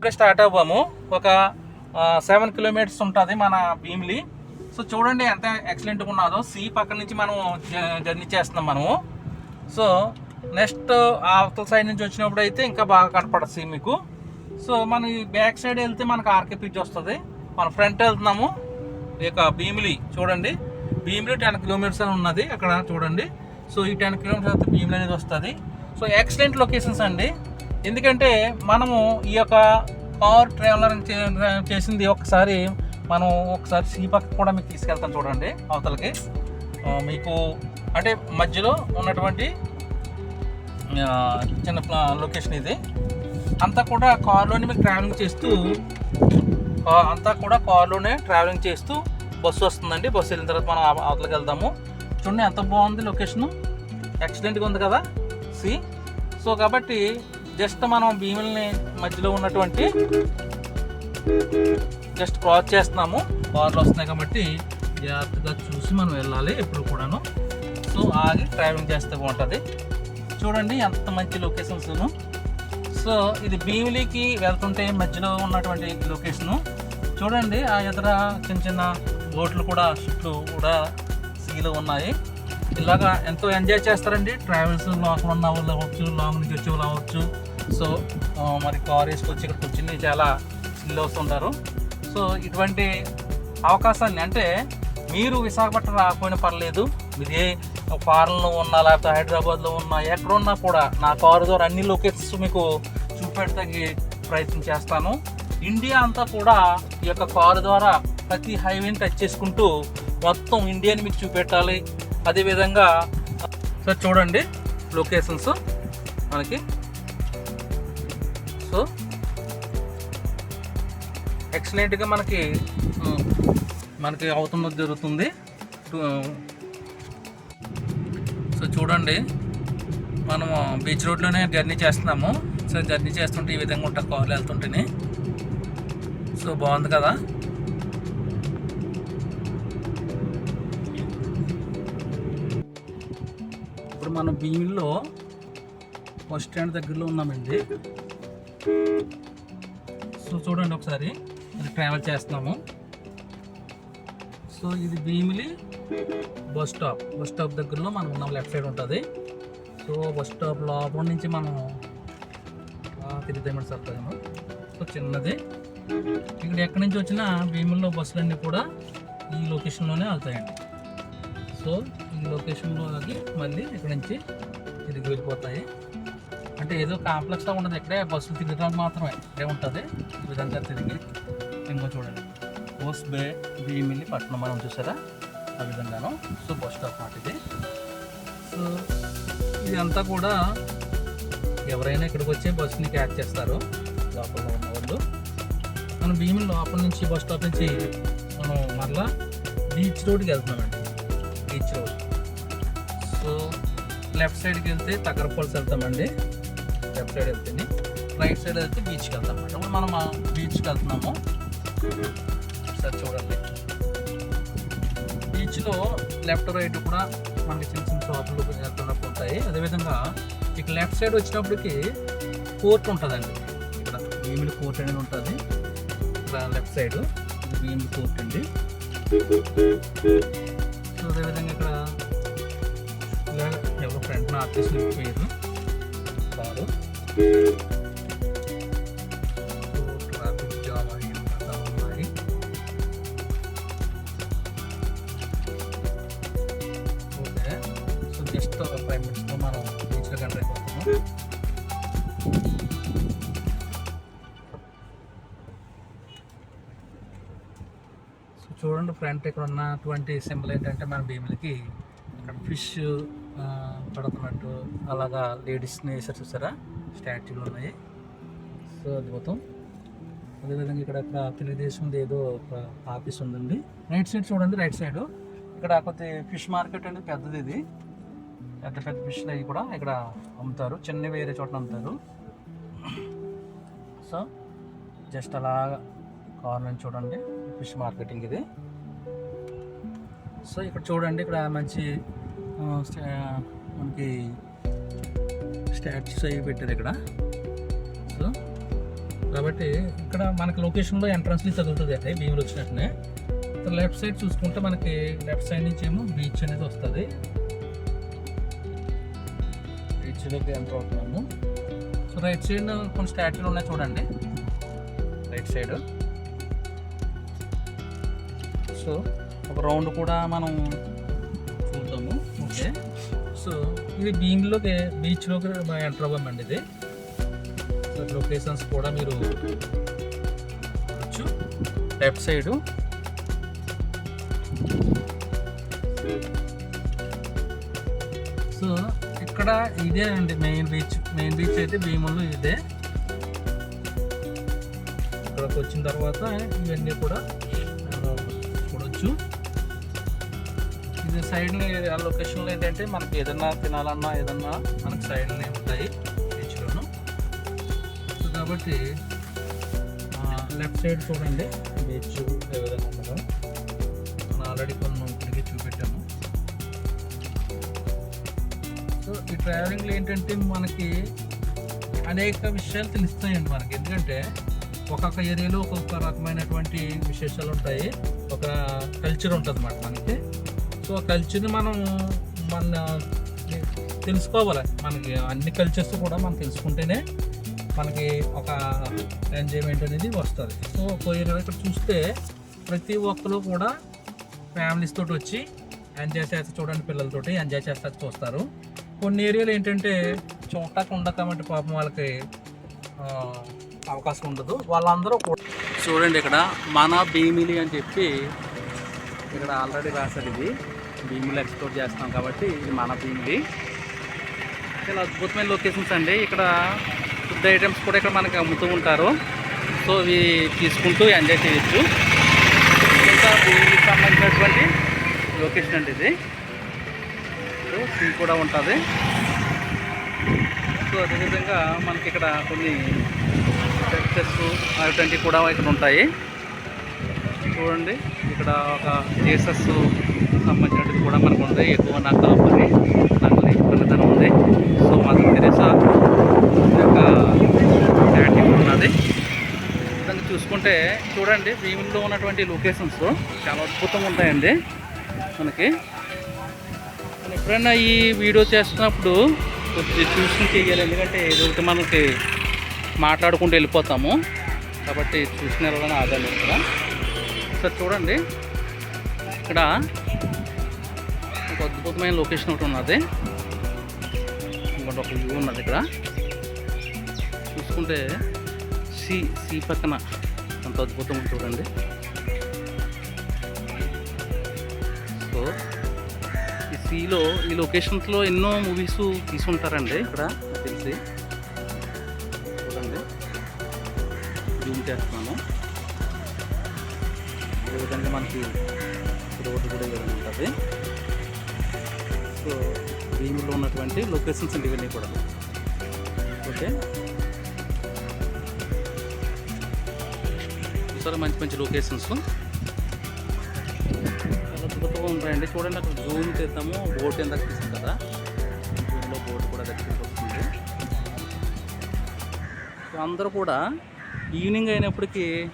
ఇప్పుడే స్టార్ట్ అవ్వము. ఒక seven kilometres ఉంటుంది మన భీమిలి. సో చూడండి ఎంత ఎక్సలెంట్గా ఉన్నదో. సీ పక్కన నుంచి మనం జర్నీ చేస్తున్నాం మనము. సో నెక్స్ట్ అవతల సైడ్ నుంచి వచ్చినప్పుడు అయితే ఇంకా బాగా కనపడదు సీ మీకు. సో మన ఈ బ్యాక్ సైడ్ వెళ్తే మనకు ఆర్కే పిచ్ వస్తుంది. మన ఫ్రంట్ వెళ్తున్నాము. ఇక భీమిలి చూడండి. భీమిలి టెన్ కిలోమీటర్స్ అని ఉన్నది అక్కడ చూడండి. సో ఈ టెన్ కిలోమీటర్స్ అయితే భీమిలి అనేది వస్తుంది. సో ఎక్సలెంట్ లొకేషన్స్ అండి. ఎందుకంటే మనము ఈ యొక్క కార్ ట్రావెలర్ చేసింది ఒకసారి మనం ఒకసారి సీ పక్క కూడా మీకు తీసుకెళ్తాం చూడండి అవతలకి. మీకు అంటే మధ్యలో ఉన్నటువంటి చిన్న లొకేషన్ ఇది. అంతా కూడా కార్లోనే మీకు ట్రావెలింగ్ చేస్తూ అంతా కూడా కార్లోనే ట్రావెలింగ్ చేస్తూ బస్సు వస్తుందండి. బస్సు వెళ్ళిన తర్వాత మనం అవతలకి వెళ్దాము. చూడండి ఎంత బాగుంది లొకేషను ఎక్సలెంట్గా ఉంది కదా సి. సో కాబట్టి జస్ట్ మనం భీముల్ని మధ్యలో ఉన్నటువంటి జస్ట్ క్రాస్ చేస్తున్నాము. కార్లు వస్తున్నాయి కాబట్టి జాగ్రత్తగా చూసి మనం వెళ్ళాలి ఎప్పుడు కూడాను. సో ఆగి ట్రావెలింగ్ చేస్తే బాగుంటుంది. చూడండి ఎంత మంచి లొకేషన్స్ సో ఇది భీమిలికి వెళ్తుంటే మధ్యలో ఉన్నటువంటి లొకేషను చూడండి ఆ ఎదుర చిన్న చిన్న బోట్లు కూడా చుట్టూ కూడా సీలో ఉన్నాయి. ఇలాగా ఎంతో ఎంజాయ్ చేస్తారండి. ట్రావెల్స్ లోకల్ ఉన్న వాళ్ళు అవ్వచ్చు లాంగ్ నుంచి వచ్చే వాళ్ళు అవ్వచ్చు. సో మరి కార్ వేసుకొచ్చి ఇక్కడ కూర్చుని చాలా చిల్ అవుతుంటారు. సో ఇటువంటి అవకాశాన్ని అంటే మీరు విశాఖపట్నం రాకపోయినా పర్లేదు మీరు ఏ ఫారెన్లో ఉన్నా లేకపోతే హైదరాబాద్లో ఉన్నా ఎక్కడ ఉన్నా కూడా నా కారు ద్వారా అన్ని లొకేషన్స్ మీకు చూపెడతానికి ప్రయత్నం చేస్తాను. ఇండియా అంతా కూడా ఈ యొక్క కారు ద్వారా ప్రతి హైవేని టచ్ చేసుకుంటూ మొత్తం ఇండియాని మీకు చూపెట్టాలి. అదేవిధంగా సార్ చూడండి లొకేషన్స్ మనకి. సో ఎక్సలెంట్గా మనకి మనకి అవుతున్నది జరుగుతుంది. సో చూడండి మనము బీచ్ రోడ్లోనే జర్నీ చేస్తున్నాము. సో జర్నీ చేస్తుంటే ఈ విధంగా ఉంటా కార్లు వెళ్తుంటేనే. సో బాగుంది కదా? ఇప్పుడు మనం భీమిల్లో బస్ స్టాండ్ దగ్గరలో ఉన్నామండి. సో చూడండి ఒకసారి అది ట్రావెల్ చేస్తున్నాము. సో ఇది Bheemili bus stop. Bus stop దగ్గరలో మనం ఉన్నాం లెఫ్ట్ సైడ్ ఉంటుంది. సో బస్ స్టాప్ లోపల నుంచి మనం తిరిగితే సార్ సో చిన్నది. ఇక్కడ ఎక్కడి నుంచి వచ్చినా భీముల్లో బస్సులన్నీ కూడా ఈ లొకేషన్లోనే వెళ్తాయండి. సో ఈ లొకేషన్లో ఆగి మళ్ళీ ఇక్కడ నుంచి తిరిగి వెళ్ళిపోతాయి. అంటే ఏదో కాంప్లెక్స్గా ఉండదు. ఇక్కడే బస్సులు తిరగడానికి మాత్రమే. ఇక్కడే ఉంటుంది. ఈ విధంగా తిరిగి ఇంకో చూడండి. పోస్ట్ బే భీమిల్లి పట్టణం మనం చూసారా? ఆ విధంగాను. సో బస్ స్టాప్ మాట ఇది. సో ఇదంతా కూడా ఎవరైనా ఇక్కడికి వచ్చే బస్సుని క్యాచ్ చేస్తారు. లోపల ఉన్న వాళ్ళు. మనం భీమిలి లోపల నుంచి బస్ స్టాప్ నుంచి మనం మరలా బీచ్ రోడ్కి వెళ్తున్నామండి. Beach road. సో లెఫ్ట్ సైడ్కి వెళ్తే తగరపల్స్ వెళ్తామండి. లెఫ్ట్ సైడ్ వెళ్తే రైట్ సైడ్ వెళ్తే బీచ్కి వెళ్తాం అనమాట ఇప్పుడు మనం బీచ్కి వెళ్తున్నాము. సార్ చూడండి. బీచ్లో లెఫ్ట్ రైట్ కూడా మనకి చిన్న చిన్న షాపులు వెళ్తున్నప్పుడు ఉంటాయి. అదేవిధంగా ఇక లెఫ్ట్ సైడ్ వచ్చినప్పటికి కోర్ట్ ఉంటుందండి. ఇక్కడ భీమిలి కోర్ట్ అనేది ఉంటుంది. ఇక్కడ లెఫ్ట్ సైడ్ భీమిలి కోర్ట్ అండి. సో అదేవిధంగా ఇక్కడ ఎవరు ఫ్రెండ్ నా ఆర్టిస్ట్ వెళ్ళిపోయారు చూడండి ఫ్రంట్ ఇక్కడ ఉన్నటువంటి సింబల్ ఏంటంటే మన భీములకి ఇక్కడ ఫిష్ పడుతున్నట్టు అలాగా లేడీస్ని వేసారు చూసారా? స్టాచ్యూలు ఉన్నాయి. సో అద్భుతం అదేవిధంగా ఇక్కడ ఇక్కడ తెలుగుదేశం ఏదో ఒక ఆఫీస్ ఉందండి. రైట్ సైడ్ చూడండి రైట్ సైడ్ ఇక్కడ కొద్ది ఫిష్ మార్కెట్ అనేది పెద్దది ఇది. పెద్ద పెద్ద ఫిష్లు అవి కూడా ఇక్కడ అమ్ముతారు. చిన్న వేరే చోట అమ్ముతారు. సో జస్ట్ అలా కార్నర్ చూడండి ఫిష్ మార్కెటింగ్ ఇది. సో ఇక్కడ చూడండి ఇక్కడ మంచి మనకి స్టాట్స్ అవి పెట్టారు ఇక్కడ. సో కాబట్టి ఇక్కడ మనకి లొకేషన్లో ఎంట్రన్స్ని చదువుతుంది అంటే భీములు వచ్చినట్టునే. లెఫ్ట్ సైడ్ చూసుకుంటే మనకి లెఫ్ట్ సైడ్ నుంచి ఏమో బీచ్ అనేది వస్తుంది. బీచ్లోకి ఎంటర్ అవుతున్నాము సో రైట్ సైడ్ కొన్ని స్టాట్యూలు ఉన్నాయి చూడండి. Right side. సో ఒక రౌండ్ కూడా మనం చూద్దాము. ఓకే. సో ఇది భీమ్లోకి బీచ్లోకి ఎంటర్ అవ్వమండి ఇది. లొకేషన్స్ కూడా మీరు వచ్చు లెఫ్ట్ సైడు. సో ఇక్కడ ఇదే అండి మెయిన్ బీచ్. మెయిన్ బీచ్ అయితే భీములు ఇదే. ఇక్కడికి వచ్చిన తర్వాత ఇవన్నీ కూడా చూడవచ్చు చూడొచ్చు. సైడ్ ఆ లొకేషన్లో ఏంటంటే మనకి ఏదన్నా తినాలన్నా ఏదన్నా మనకి సైడ్నే ఉంటాయి బీచ్లోను సో కాబట్టి లెఫ్ట్ సైడ్ చూడండి. బీచ్ ఏ విధంగా ఉండదు మనం ఆల్రెడీ కొన్ని ఇప్పటికే చూపెట్టాము. సో ఈ ట్రావెలింగ్లో ఏంటంటే మనకి అనేక విషయాలు తెలుస్తాయండి మనకి. ఎందుకంటే ఒక్కొక్క ఏరియాలో ఒక్కొక్క రకమైనటువంటి విశేషాలు ఉంటాయి. ఒక కల్చర్ ఉంటుంది అన్నమాట మనకి. సో ఆ కల్చర్ని మనం మన తెలుసుకోవాలి. మనకి అన్ని కల్చర్స్ కూడా మనం తెలుసుకుంటేనే మనకి ఒక ఎంజాయ్మెంట్ అనేది వస్తుంది. సో పోయిన ఇక్కడ చూస్తే ప్రతి ఒక్కరు కూడా ఫ్యామిలీస్ తోటి వచ్చి ఎంజాయ్ చేస్తే చూడండి పిల్లలతోటి ఎంజాయ్ చేస్తారు చూస్తారు. కొన్ని ఏరియాలు ఏంటంటే చూడటానికి ఉండదు కాబట్టి పాపం వాళ్ళకి అవకాశం ఉండదు. వాళ్ళందరూ చూడండి ఇక్కడ మన భీమిలి అని చెప్పి ఇక్కడ ఆల్రెడీ రాశారు ఇది. భీములు ఎక్స్ప్లోర్ చేస్తాం కాబట్టి ఇది మన భీమిలి చాలా అద్భుతమైన లొకేషన్స్ అండి. ఇక్కడ ఫుడ్ ఐటమ్స్ కూడా ఇక్కడ మనకి అమ్ముతూ ఉంటారు. సో ఇవి తీసుకుంటూ ఎంజాయ్ చేయొచ్చు. ఇంకా భూమికి సంబంధించినటువంటి లొకేషన్ అండి ఇది. సీ కూడా ఉంటుంది. సో అదేవిధంగా మనకి ఇక్కడ కొన్ని చర్చెస్ అటువంటివి కూడా ఇక్కడ ఉంటాయి. చూడండి ఇక్కడ ఒక జీసస్ సంబంధించినది కూడా మనకు ఉంది. ఎక్కువ నాకు కాపరి నాకు పనితనం ఉంది. సో మాకు తెరేసా యొక్క స్టాట్యూ ఉన్నది. దాన్ని విధంగా చూసుకుంటే చూడండి భీముల్లో ఉన్నటువంటి లొకేషన్స్ చాలా అద్భుతంగా ఉంటాయండి మనకి. మనం ఎప్పుడైనా ఈ వీడియో చేస్తున్నప్పుడు కొద్దిగా చూసుకుని చేయాలి ఎందుకంటే ఏదో ఒకటి మనకి మాట్లాడుకుంటూ వెళ్ళిపోతాము. కాబట్టి చూసిన వెళ్ళడం ఆదాయం ఇక్కడ సార్ చూడండి ఇక్కడ ఒక అద్భుతమైన లొకేషన్ ఒకటి ఉన్నది. ఇంకోటి ఒక వ్యూ ఉన్నది ఇక్కడ. చూసుకుంటే సీ సీ పక్కన అంత అద్భుతంగా చూడండి. సో ఈ సీలో ఈ లొకేషన్స్లో ఎన్నో మూవీస్ తీసుకుంటారండి ఇక్కడ తెలిసి. చూడండి. జూమ్ చేస్తున్నాను. ఈ విధంగా మనకి రోడ్డు కూడా ఉంటుంది. సో భీమిలో ఉన్నటువంటి లొకేషన్స్ అండి ఇవన్నీ కూడా. ఓకే? చూసారా మంచి మంచి లొకేషన్స్. చాలా అద్భుతంగా ఉంటాయండి చూడండి అక్కడ జూమ్ చేద్దాము. బోట్ ఎంత తీసాం కదా? జూమ్లో బోట్ కూడా దగ్గరికి వస్తుంది. సో అందరూ కూడా ఈవినింగ్ అయినప్పటికీ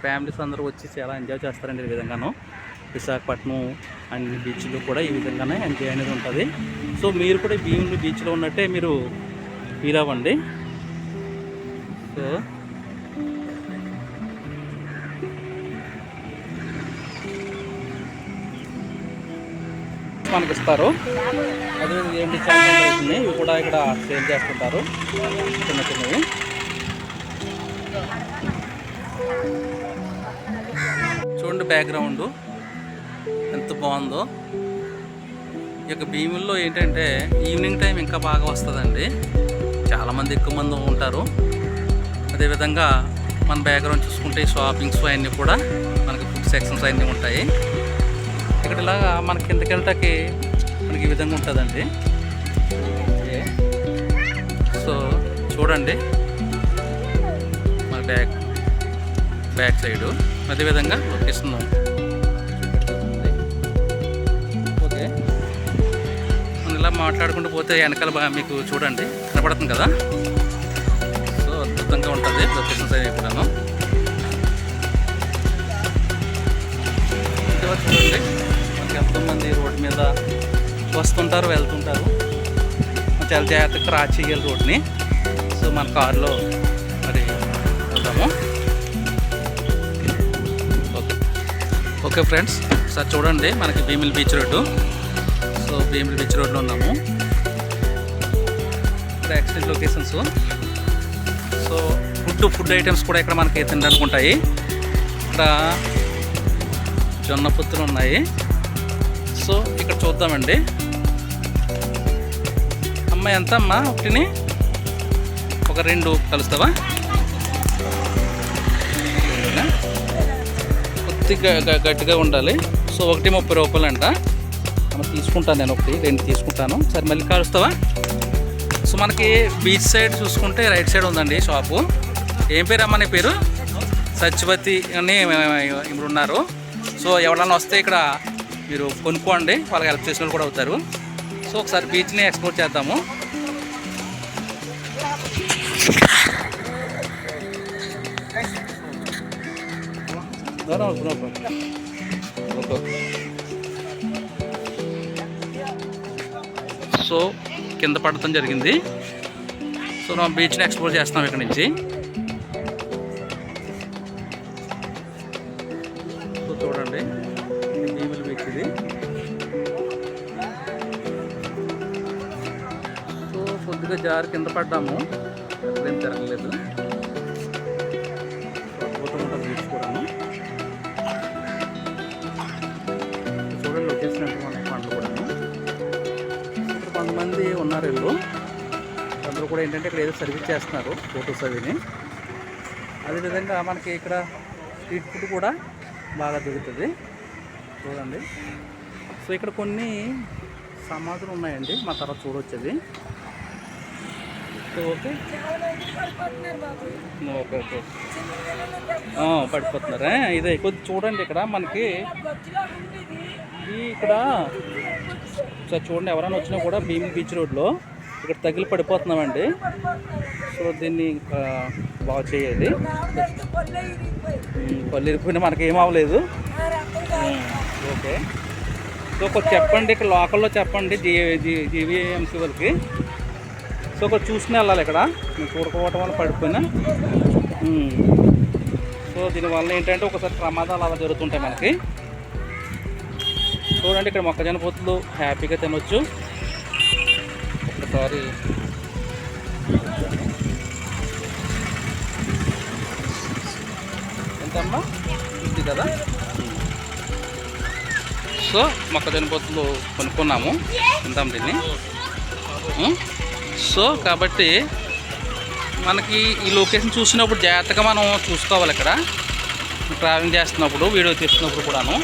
ఫ్యామిలీస్ అందరూ వచ్చి చాలా ఎంజాయ్ చేస్తారండి ఈ విధంగాను. విశాఖపట్నం అన్ని బీచ్లు కూడా ఈ విధంగానే ఎంజాయ్ అనేది ఉంటుంది. సో మీరు కూడా భీములు బీచ్లో ఉన్నట్టే మీరు ఫీల్ అవ్వండి. సో మనకి ఇస్తారు అదే ఏంటి ఇవి కూడా ఇక్కడ సేల్ చేస్తుంటారు. చిన్న చిన్నవి. చూడండి బ్యాక్గ్రౌండ్. ఎంత బాగుందో. ఈ యొక్క భీముల్లో ఏంటంటే ఈవినింగ్ టైం ఇంకా బాగా వస్తుందండి. చాలామంది ఎక్కువ మంది ఉంటారు. అదేవిధంగా మన బ్యాక్గ్రౌండ్ చూసుకుంటే షాపింగ్స్ అవన్నీ కూడా మనకి ఫుడ్ సెక్షన్స్ అన్నీ ఉంటాయి. ఇక్కడ ఇలాగా మన కిందకి వెళ్ళటానికి మనకి ఈ విధంగా ఉంటుందండి. సో చూడండి. మన బ్యాక్ బ్యాక్ సైడు. అదేవిధంగా లొకేషన్ మాట్లాడుకుంటూ పోతే వెనకాల బాగా మీకు చూడండి కనపడుతుంది కదా? సో అద్భుతంగా ఉంటుంది లొకేషన్స్ అనేవి కూడాను. చూడండి మనకి ఎంతోమంది రోడ్డు మీద వస్తుంటారు వెళ్తుంటారు. చాలా జాగ్రత్తగా క్రాస్ చేయాలి రోడ్ని సో మన కారులో మరి వెళ్దాము. ఓకే. ఓకే ఫ్రెండ్స్ సార్ చూడండి మనకి Bheemili beach road. Bheemili beach రోడ్లో ఉన్నాము. ఇక్కడ accident locations so food food items కూడా ఇక్కడ మనకి తినడానికి ఉంటాయి. ఇక్కడ జొన్న పుత్తులు ఉన్నాయి. సో ఇక్కడ చూద్దామండి. అమ్మ ఎంత అమ్మా? ఒకటిని? ఒక రెండు కలుస్తావా? కొద్దిగా గట్టిగా ఉండాలి. సో ఒకటి ముప్పై రూపాయలు అంట తీసుకుంటాను నేను ఒకటి రెండు తీసుకుంటాను. సరే మళ్ళీ కలుస్తావా? సో మనకి బీచ్ సైడ్ చూసుకుంటే రైట్ సైడ్ ఉందండి షాపు. ఏం పేరు అమ్మ నీ పేరు? సత్యవతి అని ఇప్పుడు ఉన్నారు. సో ఎవరన్నా వస్తే ఇక్కడ మీరు కొనుక్కోండి వాళ్ళకి హెల్ప్ చేసిన కూడా అవుతారు. సో ఒకసారి బీచ్ని ఎక్స్ప్లోర్ చేద్దాము. ఓకే. సో కింద పడటం జరిగింది. సో మనం బీచ్ని ఎక్స్ప్లోర్ చేస్తాం ఇక్కడ నుంచి. సో చూడండి ఇది భీమిలి బీచ్ ఇది. సో కొద్దిగా జారి కింద పడ్డాము. అక్కడేం జరగలేదు. అద్భుతంగా ఉంటుంది బీచ్ కూడాను. చూడండి లొకేషన్ అంటే మన కొంతమంది ఉన్నారు వీళ్ళు. అందరూ కూడా ఏంటంటే ఇక్కడ ఏదో సర్వీస్ చేస్తున్నారు ఫోటోస్ అవిని. అదేవిధంగా మనకి ఇక్కడ స్ట్రీట్ ఫుడ్ కూడా బాగా దొరుకుతుంది. చూడండి. సో ఇక్కడ కొన్ని సమాధులు ఉన్నాయండి మా తర్వాత చూడొచ్చు సో ఓకే ఓకే ఓకే పడిపోతున్నారా ఇదే కొద్ది చూడండి ఇక్కడ మనకి. ఈ ఇక్కడ సార్ చూడండి ఎవరైనా వచ్చినా కూడా భీమ్ బీచ్ రోడ్లో ఇక్కడ తగిలి పడిపోతున్నామండి. సో దీన్ని ఇంకా చేయాలి. ఉమ్, పళ్ళు ఇరిపోయినా మనకి ఏమవ్వలేదు అవ్వలేదు ఓకే. సో కొంచెం చెప్పండి ఇక్కడ లోకల్లో చెప్పండి జీ- జీవీఎంసీ వాళ్ళకి. సో కొంచెం చూసుకుని వెళ్ళాలి ఇక్కడ. నేను చూడకపోవటం వల్ల పడిపోయినా. సో దీనివల్ల ఏంటంటే ఒకసారి ప్రమాదాలు అలా జరుగుతుంటాయి మనకి. చూడండి ఇక్కడ మొక్కజొన్న పొత్తులు హ్యాపీగా తినొచ్చు. ఒకసారి ఎంతమ్మా ఫిఫ్టీ కదా? సో మొక్కజొన్న పొత్తులు కొనుక్కున్నాము. తింటాం దీన్ని. సో కాబట్టి మనకి ఈ లొకేషన్ చూసినప్పుడు జాగ్రత్తగా మనం చూసుకోవాలి ఇక్కడ. ట్రావెలింగ్ చేస్తున్నప్పుడు వీడియో తీస్తున్నప్పుడు కూడాను.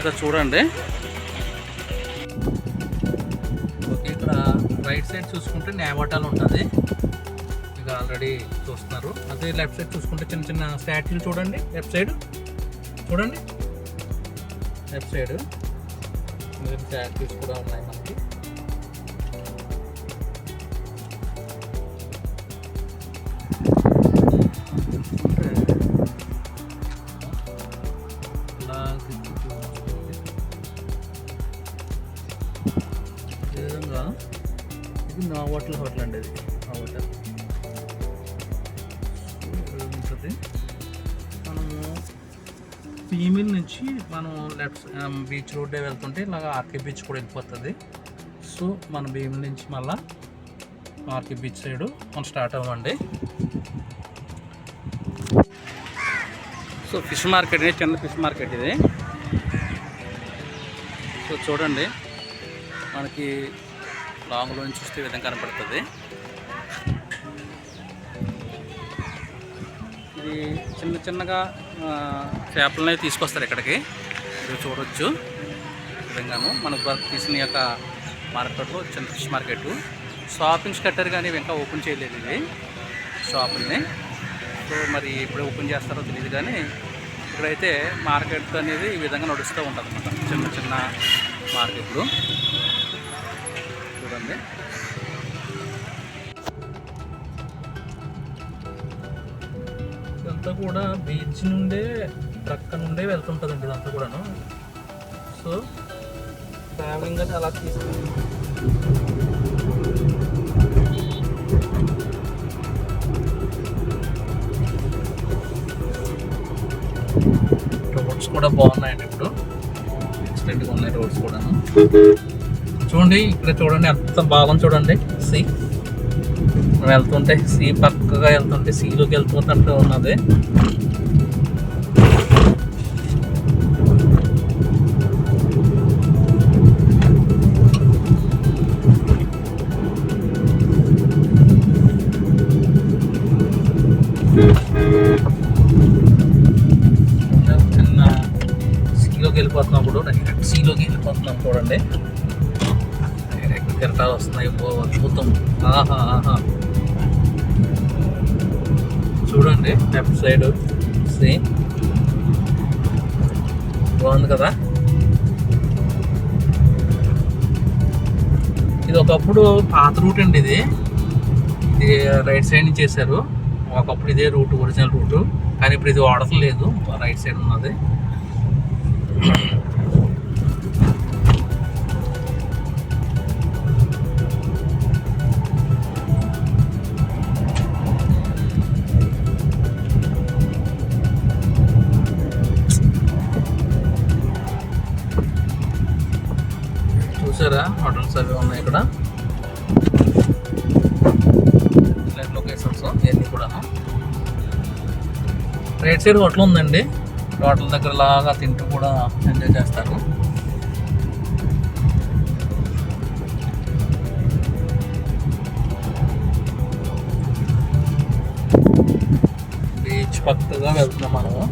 ఇక్కడ చూడండి. ఓకే ఇక్కడ రైట్ సైడ్ చూసుకుంటే నేవాటాలు ఉంటుంది. ఇక ఆల్రెడీ చూస్తున్నారు. అదే లెఫ్ట్ సైడ్ చూసుకుంటే చిన్న చిన్న స్టాట్యూలు చూడండి. లెఫ్ట్ సైడ్ చూడండి. Left side. స్టాట్యూస్ కూడా ఉన్నాయి. హోటల్ అండి ఇది. ఆ హోటల్. ఉంటుంది మనము ఫీమేల్ నుంచి మనం లెఫ్ట్ బీచ్ రోడ్డే వెళ్తుంటే ఇలాగ ఆర్కే బీచ్ కూడా వెళ్ళిపోతుంది. సో మన భీమిల్ నుంచి మళ్ళా ఆర్కే బీచ్ సైడ్ మనం స్టార్ట్ అవ్వండి సో ఫిష్ మార్కెట్ ఇది చిన్న ఫిష్ మార్కెట్ ఇది. సో చూడండి మనకి లాంగ్లో నుంచి చూస్తే విధంగా కనపడుతుంది. ఇది చిన్న చిన్నగా ఆ, చేపలని తీసుకొస్తారు ఇక్కడికి. మీరు చూడొచ్చు. ఈ విధంగాను మనకు వర్క్ తీసిన యొక్క మార్కెట్లో చిన్న ఫిష్ మార్కెట్. షాపింగ్స్ కట్టారు కానీ ఇంకా ఓపెన్ చేయలేదు ఇది షాపుల్ని. సో మరి ఎప్పుడు ఓపెన్ చేస్తారో తెలియదు కానీ ఇక్కడైతే మార్కెట్ అనేది ఈ విధంగా నడుస్తూ ఉంటుంది అన్నమాట చిన్న చిన్న మార్కెట్లు. కూడా బీచ్ నుండే ప్రక్క నుండే వెళ్తుంటుందండి ఇదంతా కూడాను. సో ట్రావెలింగ్ అది అలా తీసుకుంది రోడ్స్ కూడా బాగున్నాయండి ఇప్పుడు. ఎక్సలెంట్గా ఉన్నాయి రోడ్స్ కూడా చూడండి ఇక్కడ చూడండి ఎంత బాగుంది చూడండి. సీ వెళ్తుంటే సీ పక్కగా వెళ్తుంటే సీలోకి వెళ్ళిపోతుంటే ఉన్నది. ఒకప్పుడు పాత రూట్ అండి ఇది. ఇది రైట్ సైడ్ నుంచి చేశారు. ఒకప్పుడు ఇదే రూట్ ఒరిజినల్ రూటు. కానీ ఇప్పుడు ఇది వాడట్లేదు రైట్ సైడ్ ఉన్నది. ఉన్నాయి ఇక్కడ. ఇలాంటి లొకేషన్స్ ఇవన్నీ కూడా రైట్ సైడ్ హోటల్ ఉందండి. హోటల్ దగ్గర లాగా తింటూ కూడా ఎంజాయ్ చేస్తారు. బీచ్ పక్కగా వెళ్తున్నాం మనము.